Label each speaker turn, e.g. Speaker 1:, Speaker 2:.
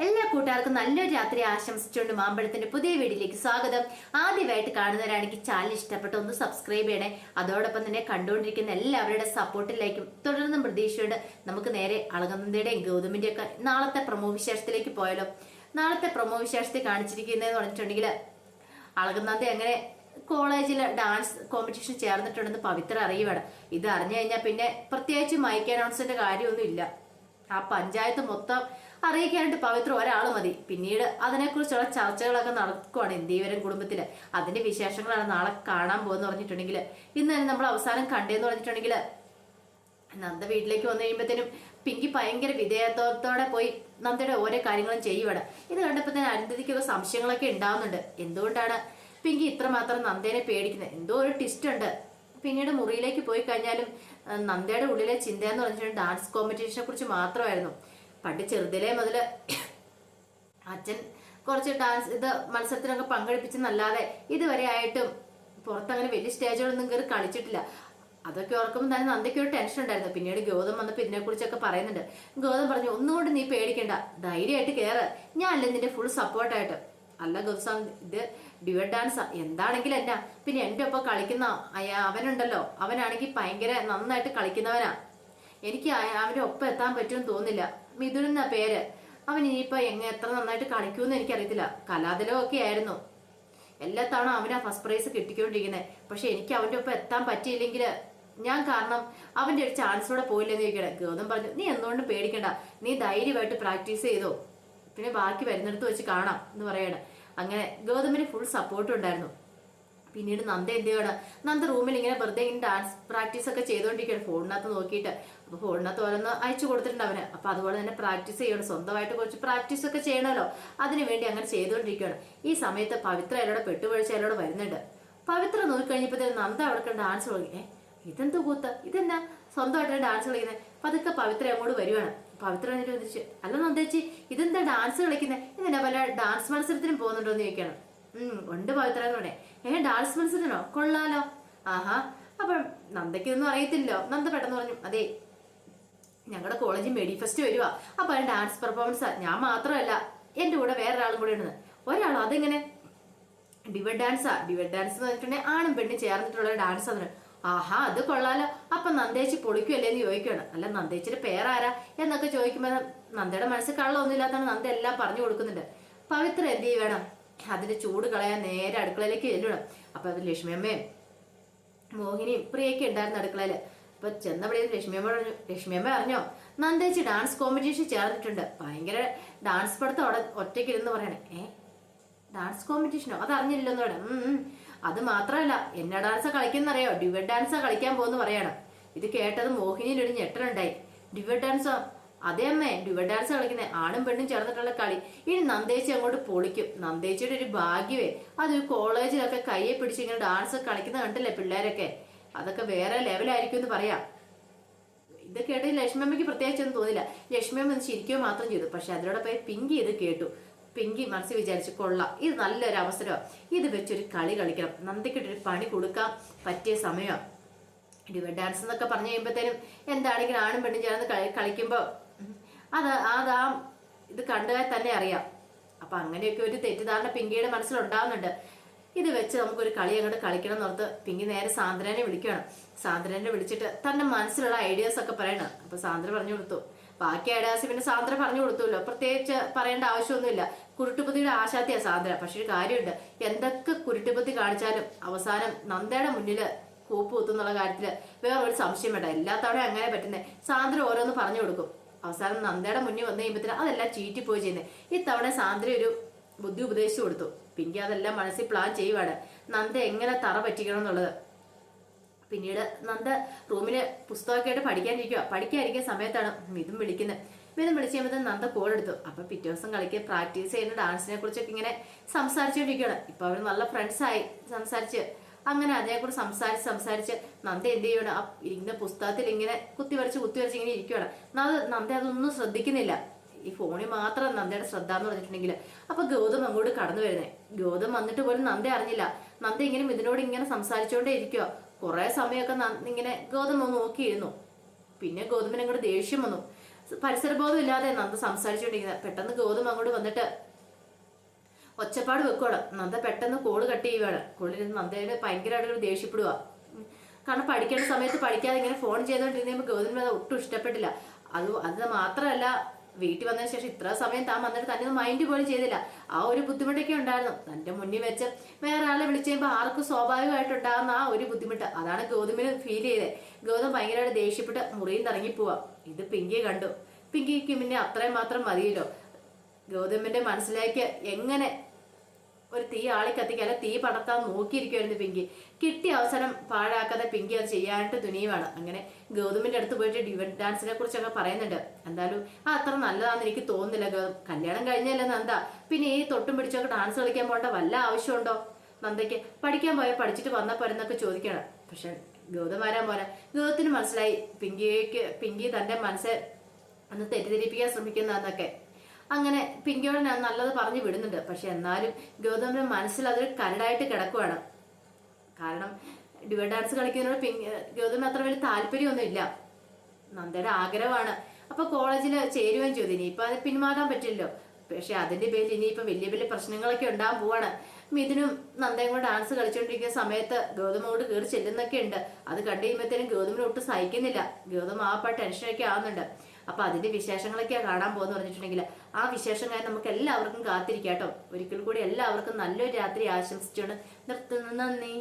Speaker 1: എല്ലാ കൂട്ടുകാർക്കും നല്ലൊരു രാത്രി ആശംസിച്ചുകൊണ്ട് മാമ്പഴത്തിന്റെ പുതിയ വീഡിയോയിലേക്ക് സ്വാഗതം. ആദ്യമായിട്ട് കാണുന്നവരാണെങ്കിൽ ചാനൽ ഇഷ്ടപ്പെട്ട ഒന്ന് സബ്സ്ക്രൈബ് ചെയ്യണേ. അതോടൊപ്പം തന്നെ കണ്ടുകൊണ്ടിരിക്കുന്ന എല്ലാവരുടെ സപ്പോർട്ടിലേക്കും തുടർന്നും പ്രതീക്ഷയോട് നമുക്ക് നേരെ അളകനന്ദയുടെയും ഗൗതമിന്റെയും ഒക്കെ നാളത്തെ പ്രമോ വിശേഷത്തിലേക്ക് പോയാലോ? നാളത്തെ പ്രമോ വിശേഷത്തിൽ കാണിച്ചിരിക്കുന്നതെന്ന് പറഞ്ഞിട്ടുണ്ടെങ്കിൽ അളകനന്ദ അങ്ങനെ കോളേജിൽ ഡാൻസ് കോമ്പറ്റീഷൻ ചേർന്നിട്ടുണ്ടെന്ന് പവിത്ര അറിയുവാണ്. ഇത് അറിഞ്ഞു കഴിഞ്ഞാൽ പിന്നെ പ്രത്യേകിച്ച് മൈക്ക് അനൗൺസിന്റെ കാര്യമൊന്നും ഇല്ല ആ പഞ്ചായത്ത് മൊത്തം അറിയിക്കാനായിട്ട് പവിത്ര ഒരാൾ മതി. പിന്നീട് അതിനെക്കുറിച്ചുള്ള ചർച്ചകളൊക്കെ നടക്കുവാണ് ഇന്ത്യവരും കുടുംബത്തിൽ അതിന്റെ വിശേഷങ്ങളാണ് നാളെ കാണാൻ പോകുന്ന പറഞ്ഞിട്ടുണ്ടെങ്കിൽ ഇന്ന് തന്നെ നമ്മൾ അവസാനം കണ്ടേന്ന് പറഞ്ഞിട്ടുണ്ടെങ്കിൽ നന്ദ വീട്ടിലേക്ക് വന്നു കഴിയുമ്പോഴത്തേനും പിങ്കി ഭയങ്കര വിധേയത്വത്തോടെ പോയി നന്ദയുടെ ഓരോ കാര്യങ്ങളും ചെയ്യുവാണ്. ഇത് കണ്ടപ്പോൾ തന്നെ അരുന്ധതിക്കൊക്കെ സംശയങ്ങളൊക്കെ ഉണ്ടാവുന്നുണ്ട്. എന്തുകൊണ്ടാണ് പിങ്കി ഇത്രമാത്രം നന്ദേനെ പേടിക്കുന്നത്? എന്തോ ഒരു ട്വിസ്റ്റ് ഉണ്ട്. പിന്നീട് മുറിയിലേക്ക് പോയി കഴിഞ്ഞാലും നന്ദയുടെ ഉള്ളിലെ ചിന്ത എന്ന് പറഞ്ഞിട്ടുണ്ടെങ്കിൽ ഡാൻസ് കോമ്പറ്റീഷനെ കുറിച്ച് മാത്രമായിരുന്നു. പണ്ട് ചെറുതിലേ മുതൽ അച്ഛൻ കുറച്ച് ഡാൻസ് ഇത് മത്സരത്തിനൊക്കെ പങ്കെടുപ്പിച്ചെന്നല്ലാതെ ഇതുവരെ ആയിട്ടും പുറത്തങ്ങനെ വലിയ സ്റ്റേജുകളൊന്നും കയറി കളിച്ചിട്ടില്ല. അതൊക്കെ ഓർക്കുമ്പോൾ തന്നെ നന്ദയ്ക്ക് ഒരു ടെൻഷൻ ഉണ്ടായിരുന്നു. പിന്നീട് ഗൗതം വന്നപ്പോൾ ഇതിനെക്കുറിച്ചൊക്കെ പറയുന്നുണ്ട്. ഗൗതം പറഞ്ഞു ഒന്നുകൊണ്ട് നീ പേടിക്കണ്ട. ധൈര്യമായിട്ട് കയറ് ഞാൻ അല്ലേ നിന്റെ ഫുൾ സപ്പോർട്ടായിട്ട് അല്ല ഗോസാം ഇത് ഡിവൈഡ് ഡാൻസ് എന്താണെങ്കിലും എന്നാ. പിന്നെ എന്റെ ഒപ്പം കളിക്കുന്ന അവനുണ്ടല്ലോ. അവനാണെങ്കിൽ ഭയങ്കര നന്നായിട്ട് കളിക്കുന്നവനാ. എനിക്ക് അവന്റെ ഒപ്പം എത്താൻ പറ്റുമെന്ന് തോന്നില്ല മിഥുൻ എന്ന പേര്. അവൻ ഇനിയിപ്പോ എങ്ങനെ എത്ര നന്നായിട്ട് കളിക്കുമെന്ന് എനിക്കറിയത്തില്ല. കലാതിലകം ഒക്കെ ആയിരുന്നു. എല്ലാ തവണ അവനാ ഫസ്റ്റ് പ്രൈസ് കിട്ടിക്കൊണ്ടിരിക്കുന്നത് പക്ഷെ എനിക്ക് അവന്റെ ഒപ്പം എത്താൻ പറ്റിയില്ലെങ്കിൽ ഞാൻ കാരണം അവന്റെ ഒരു ചാൻസ് കൂടെ പോയില്ലെന്ന് ചോദിക്കണേ ഗൗതം പറഞ്ഞു നീ എന്തുകൊണ്ടും പേടിക്കണ്ട. നീ ധൈര്യമായിട്ട് പ്രാക്ടീസ് ചെയ്തോ. പിന്നെ ബാക്കി വരുന്നിടത്ത് വെച്ച് കാണാം എന്ന് പറയണേ. അങ്ങനെ ഗൗതമിന് ഫുൾ സപ്പോർട്ട് ഉണ്ടായിരുന്നു. പിന്നീട് നന്ദ എന്ത് ചെയ്യണം നന്ദ റൂമിൽ ഇങ്ങനെ വെറുതെ ഇങ്ങനെ ഡാൻസ് പ്രാക്ടീസ് ഒക്കെ ചെയ്തുകൊണ്ടിരിക്കുകയാണ് ഫോണിനകത്ത് നോക്കിയിട്ട്. അപ്പൊ ഫോണിനകത്ത് ഓരോന്ന് അയച്ചു കൊടുത്തിട്ടുണ്ട് അവന്. അപ്പൊ അതുപോലെ തന്നെ പ്രാക്ടീസ് ചെയ്യണം. സ്വന്തമായിട്ട് കുറച്ച് പ്രാക്ടീസ് ഒക്കെ ചെയ്യണമല്ലോ. അതിനുവേണ്ടി അങ്ങനെ ചെയ്തുകൊണ്ടിരിക്കുകയാണ് ഈ സമയത്ത് പവിത്ര അയാളോട് പെട്ടുപഴിച്ച് അയാളോട് വരുന്നുണ്ട്. പവിത്ര നോക്കിക്കഴിഞ്ഞപ്പോഴത്തേക്കും നന്ദ അവിടെ ഡാൻസ് തുടങ്ങി ഇതെന്ത് കൂത്ത്? ഇതെന്നാ? സ്വന്തമായിട്ട് ഡാൻസ് കളിക്കുന്നത് പതുക്കെ പവിത്ര അങ്ങോട്ട് വരുവാണ്. പവിത്ര എന്നിട്ട് ചോദിച്ചു അല്ല നന്ദേച്ചി ഇതെന്താ ഡാൻസ് കളിക്കുന്നത് ഇതെന്നാ പല ഡാൻസ് മത്സരത്തിനും പോകുന്നുണ്ടോ എന്ന് ചോദിക്കണം ഉണ്ട് പവിത്ര എന്ന് പറഞ്ഞേ ഏ ഡാൻസ് മത്സരത്തിനോ? കൊള്ളാലോ. ആഹാ അപ്പം നന്ദയ്ക്ക് ഇതൊന്നും അറിയത്തില്ലോ നന്ദ പെട്ടെന്ന് പറഞ്ഞു അതെ ഞങ്ങളുടെ കോളേജിൽ മെഡി ഫെസ്റ്റ് വരുവാ. അപ്പൊ അതിന് ഡാൻസ് പെർഫോമൻസ്. ഞാൻ മാത്രമല്ല എന്റെ കൂടെ വേറൊരാളും കൂടെ ഉണ്ട്. ഒരാളോ? അതെങ്ങനെ? ഡിവൈഡ് ഡാൻസാ. ഡിവൈഡ് ഡാൻസ് എന്ന് പറഞ്ഞിട്ടുണ്ടെങ്കിൽ ആണും പെണ്ണും ചേർന്നിട്ടുള്ള ഡാൻസ് ആണ് ആഹാ അത് കൊള്ളാലോ. അപ്പൊ നന്ദേച്ചി പൊളിക്കുമല്ലേ എന്ന് ചോദിക്കുകയാണ് അല്ല നന്ദേച്ചിയുടെ പേരാരാ? എന്നൊക്കെ ചോദിക്കുമ്പോൾ നന്ദയുടെ മനസ്സിൽ കള്ളൊന്നുമില്ലാത്തതാണ് നന്ദ എല്ലാം പറഞ്ഞു കൊടുക്കുന്നുണ്ട്. പവിത്ര എന്ത് ചെയ്യണം? അതിന്റെ ചൂട് കളയാൻ നേരെ അടുക്കളയിലേക്ക് ചെല്ലണം അപ്പൊ അത് ലക്ഷ്മിയമ്മയും മോഹിനിയും പ്രിയൊക്കെ ഉണ്ടായിരുന്നു അടുക്കളയിൽ. അപ്പൊ ചെന്നപ്പോഴേ ലക്ഷ്മിയമ്മ പറഞ്ഞു ലക്ഷ്മിയമ്മ അറിഞ്ഞോ? നന്ദേച്ചി ഡാൻസ് കോമ്പറ്റീഷൻ ചേർന്നിട്ടുണ്ട്. ഭയങ്കര ഡാൻസ് പഠിത്തം അവിടെ ഒറ്റയ്ക്ക് ഇരുന്ന് പറയണേ. ഏ? ഡാൻസ് കോമ്പറ്റീഷനോ അത് അറിഞ്ഞില്ലെന്ന് പറയാം. അത് മാത്രമല്ല എന്നാ ഡാൻസാ കളിക്കുന്നറിയോ? ഡിവൈഡ് ഡാൻസാ കളിക്കാൻ പോകുന്നു പറയണം. ഇത് കേട്ടത് മോഹിനിയിൽ ഒരു ഞെട്ടലുണ്ടായി. ഡിവൈഡ് ഡാൻസോ അതേ അമ്മേ ഡിവൈഡ് ഡാൻസ് കളിക്കുന്നത് ആണും പെണ്ണും ചേർന്നിട്ടുള്ള കളി. ഇനി നന്ദേച്ചി അങ്ങോട്ട് പൊളിക്കും. നന്ദേച്ചിയുടെ ഒരു ഭാഗ്യമേ. അത് കോളേജിലൊക്കെ കയ്യെ പിടിച്ച് ഇങ്ങനെ ഡാൻസ് കളിക്കുന്ന കണ്ടില്ലേ പിള്ളേരൊക്കെ? അതൊക്കെ വേറെ ലെവലായിരിക്കും എന്ന് പറയാം. ഇത് കേട്ട് ലക്ഷ്മിയമ്മയ്ക്ക് പ്രത്യേകിച്ചൊന്നും തോന്നില്ല. ലക്ഷ്മിയമ്മ ഒന്ന് ചിരിക്കുക മാത്രം ചെയ്തു. പക്ഷെ പോയി പിങ്കി ഇത് കേട്ടു. പിങ്കി മനസ്സിൽ വിചാരിച്ച് കൊള്ളാം. ഇത് നല്ലൊരു അവസരമാണ് ഇത് വെച്ചൊരു കളി കളിക്കണം. നന്ദിക്കിട്ടൊരു പണി കൊടുക്കാൻ പറ്റിയ സമയമാണ് ഡിവൈഡ് ഡാൻസ് എന്നൊക്കെ പറഞ്ഞു കഴിയുമ്പോഴത്തേനും എന്താണെങ്കിലും ആണും പെണ്ണും ചേർന്ന് കളി കളിക്കുമ്പോൾ അത് അതാ ഇത് കണ്ടുകാൽ തന്നെ അറിയാം. അപ്പൊ അങ്ങനെയൊക്കെ ഒരു തെറ്റിദ്ധാരണ പിങ്കിയുടെ മനസ്സിലുണ്ടാവുന്നുണ്ട്. ഇത് വെച്ച് നമുക്കൊരു കളി അങ്ങോട്ട് കളിക്കണം എന്നോർത്ത് പിങ്കി നേരെ സാന്ദ്രനെ വിളിക്കണം സാന്ദ്രനെ വിളിച്ചിട്ട് തന്റെ മനസ്സിലുള്ള ഐഡിയാസ് ഒക്കെ പറയണം. അപ്പൊ സാന്ദ്ര പറഞ്ഞു കൊടുത്തു. ബാക്കി ഐഡിയാസ് പിന്നെ സാന്ദ്ര പറഞ്ഞു കൊടുത്തുല്ലോ. പ്രത്യേകിച്ച് പറയേണ്ട ആവശ്യമൊന്നുമില്ല. കുരുട്ടുപതിയുടെ ആശാത്തിയാ സാന്ദ്ര. പക്ഷെ ഒരു കാര്യമുണ്ട്. എന്തൊക്കെ കുരുട്ടുപതി കാണിച്ചാലും അവസാനം നന്ദയുടെ മുന്നിൽ കൂപ്പ് കുത്തുന്നുള്ള കാര്യത്തിൽ വേറെ ഒരു സംശയം വേണ്ട എല്ലാ അങ്ങനെ പറ്റുന്നേ. സാന്ദ്ര ഓരോന്ന് പറഞ്ഞു കൊടുക്കും. അവസാനം നന്ദയുടെ മുന്നിൽ വന്നു കഴിയുമ്പോഴത്തേനും അതെല്ലാം ചീറ്റി പോയി ചെയ്യുന്നത് ഇത്തവണ സാന്ദ്ര ഒരു ബുദ്ധി ഉപദേശിച്ചു കൊടുത്തു. പിങ്കി അതെല്ലാം മനസ്സിൽ പ്ലാൻ ചെയ്യുവാണ്. നന്ദ എങ്ങനെ തറ പറ്റിക്കണം എന്നുള്ളത്. പിന്നീട് നന്ദ റൂമിൽ പുസ്തകമൊക്കെ ആയിട്ട് പഠിക്കാനിരിക്കുക പഠിക്കാനിരിക്കുന്ന സമയത്താണ് മിഥും വിളിക്കുന്നത്. മിഥും വിളിച്ച് കഴിയുമ്പോൾ നന്ദ കോൾ എടുത്തു. അപ്പൊ പിറ്റേ ദിവസം കളിക്ക് പ്രാക്ടീസ് ചെയ്യുന്ന ഡാൻസിനെ കുറിച്ചൊക്കെ ഇങ്ങനെ സംസാരിച്ചുകൊണ്ടിരിക്കുകയാണ് ഇപ്പൊ അവർ നല്ല ഫ്രണ്ട്സായി സംസാരിച്ച് അങ്ങനെ അതിനെക്കുറിച്ച് സംസാരിച്ച് സംസാരിച്ച് നന്ദ എന്ത് ചെയ്യണം ആ ഇരിക്കുന്ന പുസ്തകത്തിൽ ഇങ്ങനെ കുത്തിവരച്ച് കുത്തിവരച്ച് കുത്തി വരച്ച് ഇങ്ങനെ ഇരിക്കുകയാണ് നന്ദ അതൊന്നും ശ്രദ്ധിക്കുന്നില്ല. ഈ ഫോണിൽ മാത്രം നന്ദയുടെ ശ്രദ്ധ എന്ന് പറഞ്ഞിട്ടുണ്ടെങ്കിൽ. അപ്പൊ ഗൗതം അങ്ങോട്ട് കടന്നു വരുന്നേ. ഗൗതം വന്നിട്ട് പോലും നന്ദ അറിഞ്ഞില്ല. നന്ദ ഇങ്ങനെ ഇതിനോട് ഇങ്ങനെ സംസാരിച്ചുകൊണ്ടേ ഇരിക്കുക കുറെ സമയമൊക്കെ ഇങ്ങനെ ഗൗതം ഒന്ന് നോക്കിയിരുന്നു. പിന്നെ ഗൗതമിന് അങ്ങോട്ട് ദേഷ്യം വന്നു. പരിസരബോധം ഇല്ലാതെ നന്ദ സംസാരിച്ചുകൊണ്ടിരിക്കുന്നത് പെട്ടെന്ന് ഗൗതം അങ്ങോട്ട് വന്നിട്ട് ഒച്ചപ്പാട് വെക്കുവാണ്. നന്ദ പെട്ടെന്ന് കോൾ കട്ട് ചെയ്യുവാണ്. കോളിരുന്ന് നന്ദയുടെ ഭയങ്കരമായിട്ട് ദേഷ്യപ്പെടുക. കാരണം പഠിക്കേണ്ട സമയത്ത് പഠിക്കാതെ ഇങ്ങനെ ഫോൺ ചെയ്തുകൊണ്ടിരുന്നപ്പോൾ ഗൗതമിന് അത് ഒട്ടും ഇഷ്ടപ്പെട്ടില്ല. അത് അത് മാത്രമല്ല വീട്ടിൽ വന്നതിന് ശേഷം ഇത്ര സമയം താൻ വന്നിട്ട് തന്നെ മൈൻഡ് പോലും ചെയ്തില്ല. ആ ഒരു ബുദ്ധിമുട്ടൊക്കെ ഉണ്ടായിരുന്നു. തന്റെ മുന്നിൽ വെച്ച് വേറെ ആളെ വിളിച്ചു കഴിയുമ്പോൾ ആർക്കും സ്വാഭാവികമായിട്ടുണ്ടാകുന്ന ആ ഒരു ബുദ്ധിമുട്ട്. അതാണ് ഗൗതമിന് ഫീൽ ചെയ്തത്. ഗൗതം ഭയങ്കരമായിട്ട് ദേഷ്യപ്പെട്ട് മുറിയിൽ നിന്ന് ഇറങ്ങിപ്പോവാ ഇത് പിങ്കിയെ കണ്ടു. പിങ്കിക്ക് പിന്നെ അത്രയും മാത്രം മതിയല്ലോ. ഗൗതമിന്റെ മനസ്സിലേക്ക് എങ്ങനെ ഒരു തീ ആളി കത്തിക്കാതെ തീ പടർത്താൻ നോക്കിയിരിക്കുമായിരുന്നു പിങ്കി. കിട്ടിയ അവസരം പാഴാക്കാതെ പിങ്കി അത് ചെയ്യാനായിട്ട് തുനിയുമാണ് അങ്ങനെ ഗൗതമിന്റെ അടുത്ത് പോയിട്ട് ഡിവൻ ഡാൻസിനെ കുറിച്ചൊക്കെ പറയുന്നുണ്ട്. എന്തായാലും ആ അത്ര നല്ലതാണെന്ന് എനിക്ക് തോന്നുന്നില്ല. കല്യാണം കഴിഞ്ഞല്ലേ നന്ദ? പിന്നെ ഈ തൊട്ടും പിടിച്ചൊക്കെ ഡാൻസ് കളിക്കാൻ പോകേണ്ട വല്ല ആവശ്യമുണ്ടോ നന്ദയ്ക്ക്? പഠിക്കാൻ പോയാൽ പഠിച്ചിട്ട് വന്നാൽ പോരെന്നൊക്കെ ചോദിക്കണം പക്ഷെ ഗൗതം ആരാൻ പോലെ ഗൗതത്തിന് മനസ്സിലായി പിങ്കിക്ക് പിങ്കി തന്റെ മനസ്സെ ഒന്ന് തെറ്റിദ്ധരിപ്പിക്കാൻ ശ്രമിക്കുന്നതെന്നൊക്കെ. അങ്ങനെ പിങ്കിയോട് ഞാൻ നല്ലത് പറഞ്ഞു വിടുന്നുണ്ട്. പക്ഷെ എന്നാലും ഗൗതമിന്റെ മനസ്സിൽ അതൊരു കരടായിട്ട് കിടക്കുവാണ്. കാരണം ഡിവൈഡ് ഡാൻസ് കളിക്കുന്നതിനോട് പിങ് ഗൗതമിന് അത്ര വലിയ താല്പര്യമൊന്നും ഇല്ല നന്ദയുടെ ആഗ്രഹമാണ്. അപ്പൊ കോളേജിൽ ചേരുവാൻ ചോദ്യം ഇനിയിപ്പോൾ അത് പിന്മാറാൻ പറ്റില്ലല്ലോ. പക്ഷെ അതിന്റെ പേരിൽ ഇനിയിപ്പോ വലിയ വലിയ പ്രശ്നങ്ങളൊക്കെ ഉണ്ടാകാൻ പോവാണ്. മിഥുനും നന്ദയും കൂടെ ഡാൻസ് കളിച്ചുകൊണ്ടിരിക്കുന്ന സമയത്ത് ഗൗതമോട് കയറി ചെല്ലുന്നൊക്കെ ഉണ്ട്. അത് കണ്ടു കഴിയുമ്പോഴത്തേനും ഗൗതമിനെ ഒട്ടും സഹിക്കുന്നില്ല. ഗൗതം ആ ടെൻഷനൊക്കെ ആവുന്നുണ്ട്. അപ്പൊ അതിന്റെ വിശേഷങ്ങളൊക്കെയാണ് കാണാൻ പോകുന്ന പറഞ്ഞിട്ടുണ്ടെങ്കിൽ ആ വിശേഷങ്ങളെ നമുക്ക് എല്ലാവർക്കും കാത്തിരിക്കാം കേട്ടോ ഒരിക്കൽ കൂടി എല്ലാവർക്കും നല്ലൊരു രാത്രി ആശംസിച്ചുകൊണ്ട് നിർത്തുന്നു. നന്ദി.